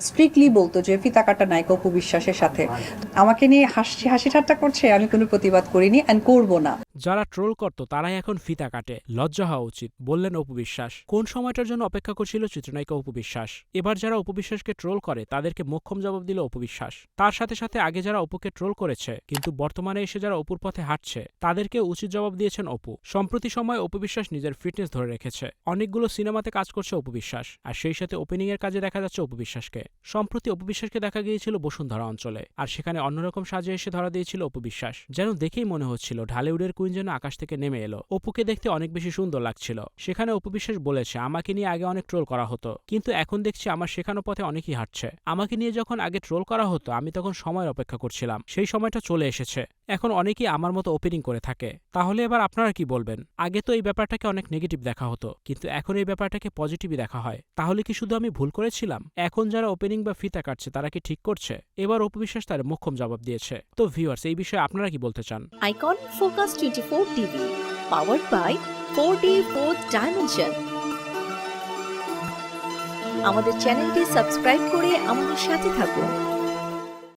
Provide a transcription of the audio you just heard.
Strictly বলতো যে ফিতা কাটা নায়িকা অপু বিশ্বাসের সাথে। আমাকে নিয়ে হাসি হাসি ঠাট্টা করছে আমি কোনো প্রতিবাদ করিনি অ্যান্ড করব না। যারা ট্রোল করত তারাই এখন ফিতা কাটে। লজ্জা হওয়া উচিত বললেন অপু বিশ্বাস। কোন সময়টার জন্য অপেক্ষা করছিল চিত্রনায়িকা অপু বিশ্বাস? এবার যারা অপু বিশ্বাসকে ট্রোল করে তাদেরকে মোক্ষম জবাব দিল অপু বিশ্বাস। তার সাথে সাথে আগে যারা অপুকে ট্রোল করেছে কিন্তু বর্তমানে এসে যারা অপুর পথে হাঁটছে তাদেরকে উচিত জবাব দিয়েছেন অপু। সম্প্রতি সময় অপু বিশ্বাস নিজের ফিটনেস ধরে রেখেছে। অনেকগুলো সিনেমাতে কাজ করছে অপু বিশ্বাস আর সেই সাথে ওপেনিং এর কাজে দেখা যাচ্ছে অপু বিশ্বাসকে সম্প্রতি অপু বিশ্বাসকে দেখা গিয়েছিল বসুন্ধরা অঞ্চলে, আর সেখানে অন্যরকম সাজে এসে ধরা দিয়েছিল অপু বিশ্বাস যেন দেখেই মনে হচ্ছিল ঢালিউডের কুইন যেন আকাশ থেকে নেমে এলো। অপুকে দেখতে অনেক বেশি সুন্দর লাগছিল। সেখানে অপু বিশ্বাস বলেছে, আমাকে নিয়ে আগে অনেক ট্রোল করা হতো, কিন্তু এখন দেখছি আমার শেখানো পথে অনেকেই হাঁটছে। আমাকে নিয়ে যখন আগে ট্রোল করা হতো, আমি তখন সময়ের অপেক্ষা করছিলাম। সেই সময়টা চলে এসেছে। এখন অনেকেই আমার মতো ওপেনিং করে থাকে। তাহলে এবার আপনারা কি বলবেন? আগে তো এই ব্যাপারটাকে অনেক নেগেটিভ দেখা হতো, কিন্তু এখন এই ব্যাপারটাকে পজিটিভই দেখা হয়। তাহলে কি শুধু আমি ভুল করেছিলাম? এখন যারা ওপেনিং বা ফিতা কাটছে, তারা কি ঠিক করছে? এবার অপু বিশ্বাস তার মোক্ষম জবাব দিয়েছে। তো ভিউয়ার্স এই বিষয়ে আপনারা কি বলতে চান? Icon focus twenty four TV powered by four D fourth dimension আমাদের চ্যানেলটি সাবস্ক্রাইব করে আমাদের সাথে থাকুন।